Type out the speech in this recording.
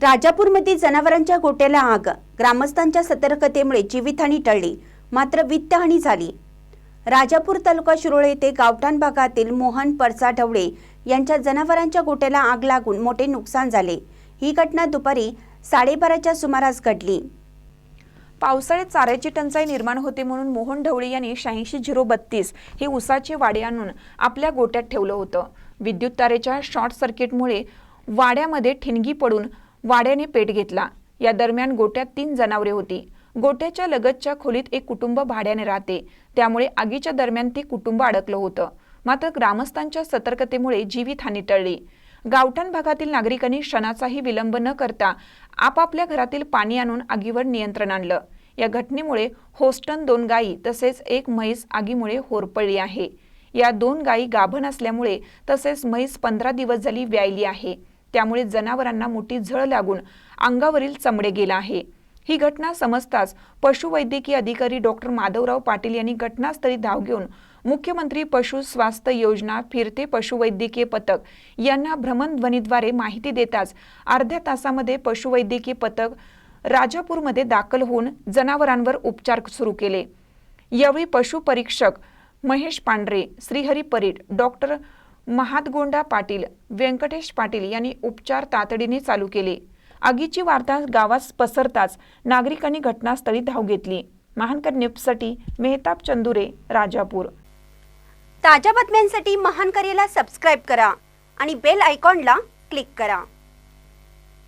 राजापूरमध्ये जनावरांच्या गोट्याला आग. ग्रामस्थांच्या सतर्कतेमुळे जीवितहानी टळली. मात्र वित्तहानी झाली. राजापूर तालुका शिरोळे येथे गावठाण भागातील मोहन परसा ढवळे यांच्या जनावरांच्या गोट्याला आग लागून मोठे नुकसान झाले. ही घटना दुपारी साडेबाराच्या सुमारास घडली. पावसाळ्यात चाऱ्याची टंचाई निर्माण होते म्हणून मोहन ढवळे यांनी शहाऐंशी झिरो बत्तीस हे उसाचे वाडे आणून आपल्या गोट्यात ठेवलं होतं. विद्युत तारेच्या शॉर्ट सर्किटमुळे वाड्यामध्ये ठिणगी पडून वाड्याने पेट घेतला. या दरम्यान गोट्यात तीन जनावरे होती. गोट्याच्या लगतच्या खोलीत एक कुटुंब भाड्याने राहते. त्यामुळे आगीच्या दरम्यान ते कुटुंब अडकलं होतं. मात्र ग्रामस्थांच्या सतर्कतेमुळे जीवितहानी टळली. गावठाण भागातील नागरिकांनी क्षणाचाही विलंब न करता आपापल्या घरातील पाणी आणून आगीवर नियंत्रण आणलं. या घटनेमुळे होस्टन दोन गायी तसेच एक म्हैस आगीमुळे होरपळली आहे. या दोन गायी गाभण असल्यामुळे तसेच म्हैस पंधरा दिवस झाली व्यायली आहे. त्यामुळे जनावरांना मोठी झळ लागून अंगावरील चमडे गेला आहे. ही घटना समजताच पशुवैद्यकीय अधिकारी डॉक्टर माधवराव पाटील यांनी घटनास्थळी धाव घेऊन मुख्यमंत्री पशु स्वास्थ्य योजना फिरते पशुवैद्यकीय पथक यांना भ्रमणध्वनीद्वारे माहिती देताच अर्ध्या तासामध्ये पशुवैद्यकीय पथक राजापूरमध्ये दाखल होऊन जनावरांवर उपचार सुरू केले. यावेळी पशुपरीक्षक महेश पांढरे श्रीहरी परीट डॉक्टर महादगोंडा पाटील व्यंकटेश पाटील यांनी उपचार तातडीने चालू केले. आगीची वार्ता गावात पसरताच नागरिकांनी घटनास्थळी धाव घेतली. महानकर न्यूजसाठी मेहताब चंदुरे राजापूर. ताज्या बातम्यांसाठी महानकरेला सबस्क्राईब करा आणि बेल आयकॉनला क्लिक करा.